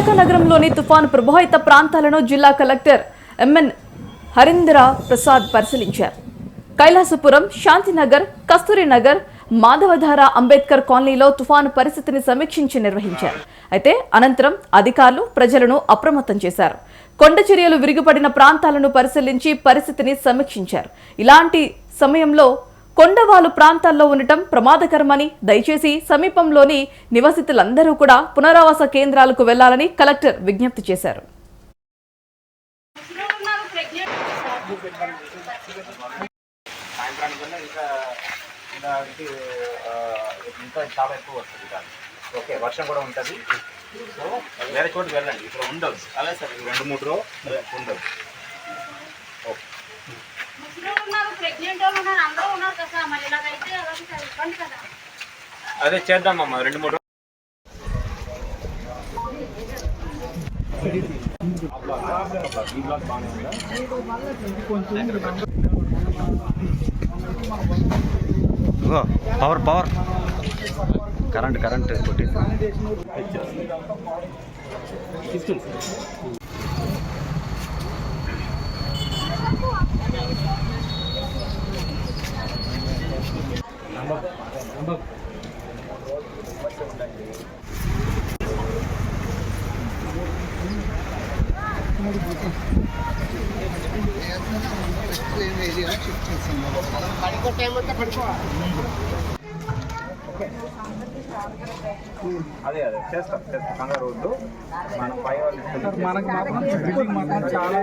విశాఖ నగరంలోని తుఫాను ప్రభావిత ప్రాంతాలను జిల్లా కలెక్టర్ ఎంఎన్ హరీంద్ర ప్రసాద్ పరిశీలించారు. కైలాసపురం శాంతినగర్ కస్తూరినగర్ మాధవధార అంబేద్కర్ కాలనీలో తుఫాను పరిస్థితిని సమీక్షించి నిర్వహించారు. అయితే అనంతరం అధికారులు ప్రజలను అప్రమత్తం చేశారు. కొండ చర్యలు విరిగిపడిన ప్రాంతాలను పరిశీలించి పరిస్థితిని సమీక్షించారు. ఇలాంటి సమయంలో కొండవాలు ప్రాంతాల్లో ఉండటం ప్రమాదకరమని దయచేసి సమీపంలోని నివాసితులందరూ కూడా పునరావాస కేంద్రాలకు వెళ్ళాలని కలెక్టర్ విజ్ఞప్తి చేశారు. ఇంకా దానికి ఆ, ఇంకా చాలా ఎక్కువ వస్తుంది దాన్ని ఓకే వర్షం కూడా ఉంటుంది. సో వేరే చోటుకి వెళ్ళండి. ఇక్కడ ఉండదు. అదే సార్. రెండు మూడు రో ఉండదు. ఓకే ముసలోళ్ళు ఉన్నారు ప్రెగ్నెంట్ వాళ్ళు ఉన్నారు అందరూ అదే చేద్దామమ్మా రెండు మూడు పవర్ పవర్ కరెంట్ కరెంట్ కొట్టింది. అదే అదే చేస్తాం చేస్తాం. కంగారు రోడ్డు మనం పై వాళ్ళు ఇస్తాం. మనకి మాత్రం బిల్డింగ్ మాత్రం చాలా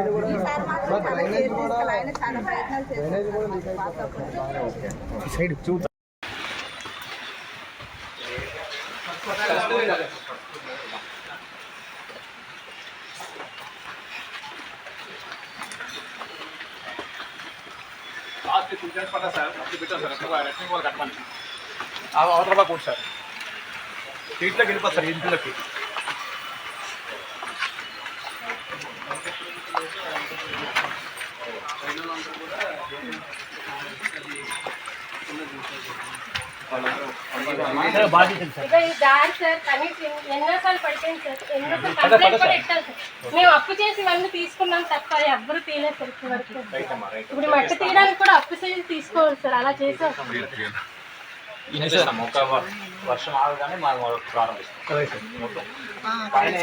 సైడ్ చూద్దాం. లాస్ట్ టూ డేస్ పడ్డా సార్ అప్పుడు పెట్టాం సార్ ఎక్కువ రెస్టింగ్ వాళ్ళు కట్టమని. అవతల బాగా కూర్చు సార్. ఇంట్లోకి వెళ్ళిపోతుంది సార్ ఇంట్లోకి. కూడా ఎన్నోసార్లు పడిపోయింది సార్ ఎన్నోసార్లు కంప్లైంట్ కూడా ఇట్టాం సార్. మేము అప్పు చేసి ఇవన్నీ తీసుకున్నాం తప్ప ఎవ్వరు తీయలేదు సార్ ఇప్పటి వరకు. ఇప్పుడు మట్టి తీయడానికి కూడా అప్పు చేసి తీసుకోవాలి సార్ అలా చేసాం. వర్షం ఆగగానే మనం ప్రారంభిస్తాం. పైన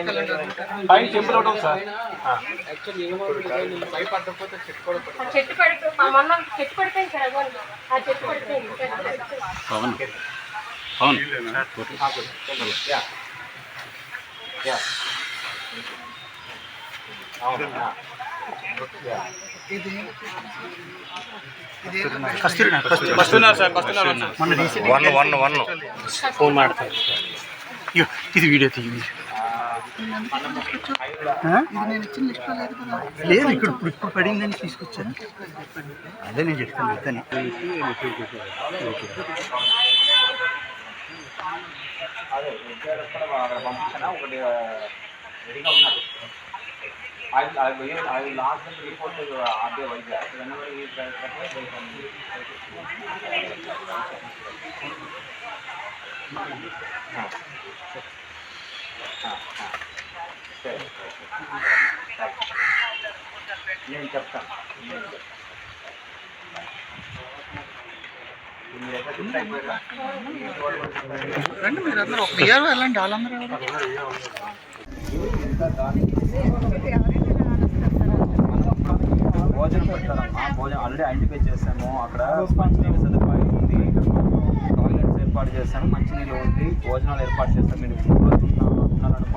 సార్. చెట్టు పడిపో మా మొన్న చెట్టు పడిపోయింది సార్ ఆ చెట్టు పడిపోయింది. అవును. వన్ వన్ వన్ ఫోన్ మాడతారు ఇది వీడియో తీయండి లేదు ఇక్కడ ఇప్పుడు ఇప్పుడు పడిందని తీసుకొచ్చాను అదే నేను చెప్తాను అదని అదే ఎన్టీఆర్ కూడా అక్కడ పంపించిన ఒకటి ఆ, రెడీగా ఉన్నారు I will, I will, I will ask them to report to the RBI Vizag. Whenever he is there, they can. ఆ. ఆ, ఆ. సరే, సరే. నేను చెప్తాను నేను చెప్తాను. రండి మీరు అందరూ. ఒక ఇయర్ వెళ్ళండి వాళ్ళందరూ భోజనం పెడతారమ్మా. భోజనం ఆల్రెడీ ఐడెంటిఫై చేసాము. అక్కడ మంచినీళ్ళ సదుపాయం ఉంది. టాయిలెట్స్ ఏర్పాటు చేస్తాము మంచినీళ్ళు ఉంది. భోజనాలు ఏర్పాటు చేస్తాం. మీరు మూడు రోజులు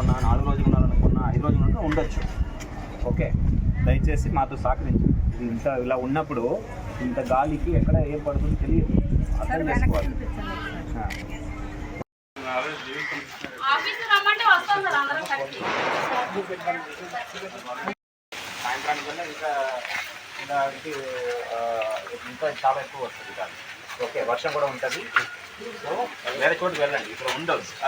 ఉన్నా నాలుగు రోజులు ఉండాలనుకున్నా ఐదు రోజులు ఉన్నా ఉండొచ్చు. ఓకే? దయచేసి మాతో సహకరించండి. ఇది ఇంత ఇలా ఉన్నప్పుడు ఇంత గాలికి ఎక్కడ ఏం పడుతుందో తెలియదు. అర్థం చేసుకోవాలి. ఇంకా ఇంకా చాలా ఎక్కువ వస్తుంది దాన్ని ఓకే వర్షం కూడా ఉంటుంది. సో వేరే చోటుకి వెళ్ళండి ఇక్కడ ఉండదు.